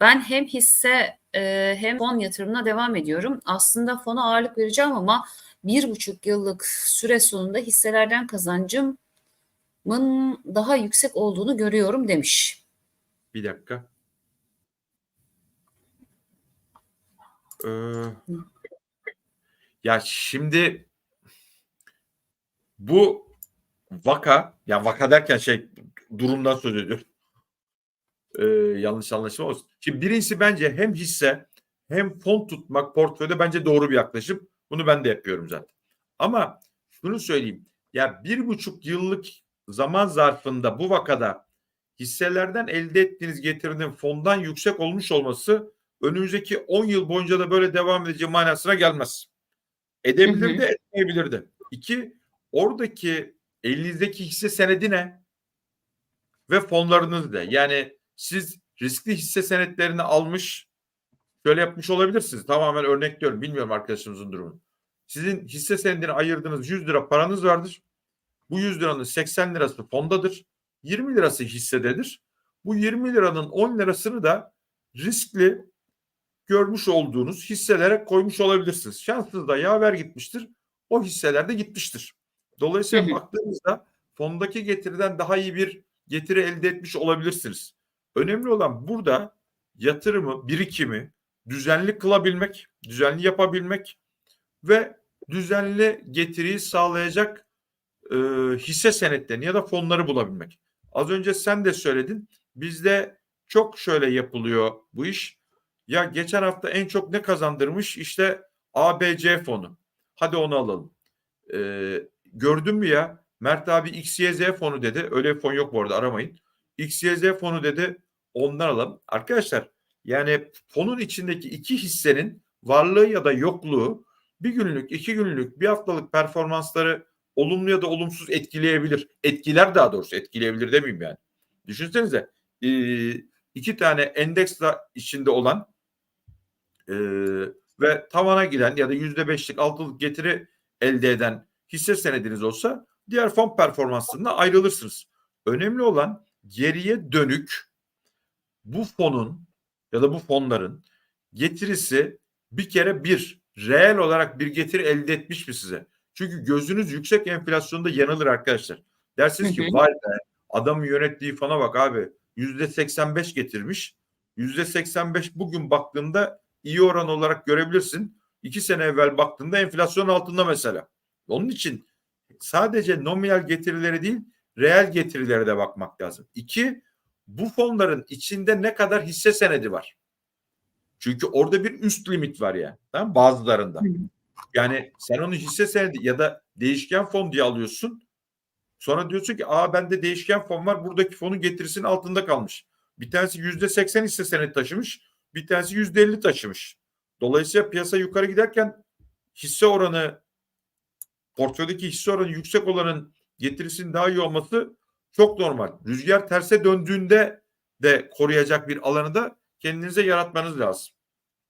Ben hem hisse e, hem fon yatırımına devam ediyorum. Aslında fona ağırlık vereceğim ama bir buçuk yıllık süre sonunda hisselerden kazancımın daha yüksek olduğunu görüyorum demiş. Bir dakika. Ee, ya şimdi bu vaka ya vaka derken şey durumdan söz ediyorum. Ee, yanlış anlaşılma olsun. Şimdi birincisi bence hem hisse hem fon tutmak portföyde bence doğru bir yaklaşım. Bunu ben de yapıyorum zaten. Ama şunu söyleyeyim. Ya bir buçuk yıllık zaman zarfında bu vakada hisselerden elde ettiğiniz getirinin fondan yüksek olmuş olması önümüzdeki 10 yıl boyunca da böyle devam edeceği manasına gelmez. Edebilir Hı hı. de etmeyebilir de. İki, oradaki elinizdeki hisse senedi ne? Ve fonlarınız da. Yani siz riskli hisse senetlerini almış şöyle yapmış olabilirsiniz. Tamamen örnekliyorum. Bilmiyorum arkadaşımızın durumunu. Sizin hisse senedini ayırdığınız 100 lira paranız vardır. Bu 100 liranın 80 lirası fondadır. 20 lirası hissededir. Bu 20 liranın 10 lirasını da riskli görmüş olduğunuz hisselere koymuş olabilirsiniz. Şanssız da yaver gitmiştir. O hisseler de gitmiştir. Dolayısıyla baktığınızda fondaki getiriden daha iyi bir getiri elde etmiş olabilirsiniz. Önemli olan burada yatırımı, birikimi düzenli kılabilmek, düzenli yapabilmek ve düzenli getiriyi sağlayacak e, hisse senetlerini ya da fonları bulabilmek. Az önce sen de söyledin. Bizde çok şöyle yapılıyor bu iş. Ya geçen hafta en çok ne kazandırmış? İşte ABC fonu. Hadi onu alalım. Ee, gördün mü ya? Mert abi XYZ fonu dedi. Öyle bir fon yok bu arada aramayın. XYZ fonu dedi. Ondan alalım. Arkadaşlar yani fonun içindeki iki hissenin varlığı ya da yokluğu bir günlük, iki günlük, bir haftalık performansları olumlu ya da olumsuz etkileyebilir. Etkiler daha doğrusu etkileyebilir demeyeyim yani. Düşünsenize iki tane endeks içinde olan ve tavana giden ya da yüzde beşlik altılık getiri elde eden hisse senediniz olsa diğer fon performanslarına ayrılırsınız. Önemli olan geriye dönük bu fonun ya da bu fonların getirisi bir kere bir reel olarak bir getiri elde etmiş mi size? Çünkü gözünüz yüksek enflasyonda yanılır arkadaşlar. Dersiniz ki vay be adamın yönettiği fona bak abi yüzde 85 getirmiş. Yüzde 85 bugün baktığında iyi oran olarak görebilirsin. İki sene evvel baktığında enflasyon altında mesela. Onun için sadece nominal getirileri değil reel getirilere de bakmak lazım. İki, bu fonların içinde ne kadar hisse senedi var? Çünkü orada bir üst limit var yani. Tamam? Bazılarında. Yani sen onu hisse senedi ya da değişken fon diye alıyorsun. Sonra diyorsun ki aa bende değişken fon var. Buradaki fonun getirisinin altında kalmış. Bir tanesi yüzde seksen hisse senedi taşımış. Bir tanesi yüzde elli taşımış. Dolayısıyla piyasa yukarı giderken hisse oranı portföydeki hisse oranı yüksek olanın getirisinin daha iyi olması çok normal. Rüzgar terse döndüğünde de koruyacak bir alanı da kendinize yaratmanız lazım.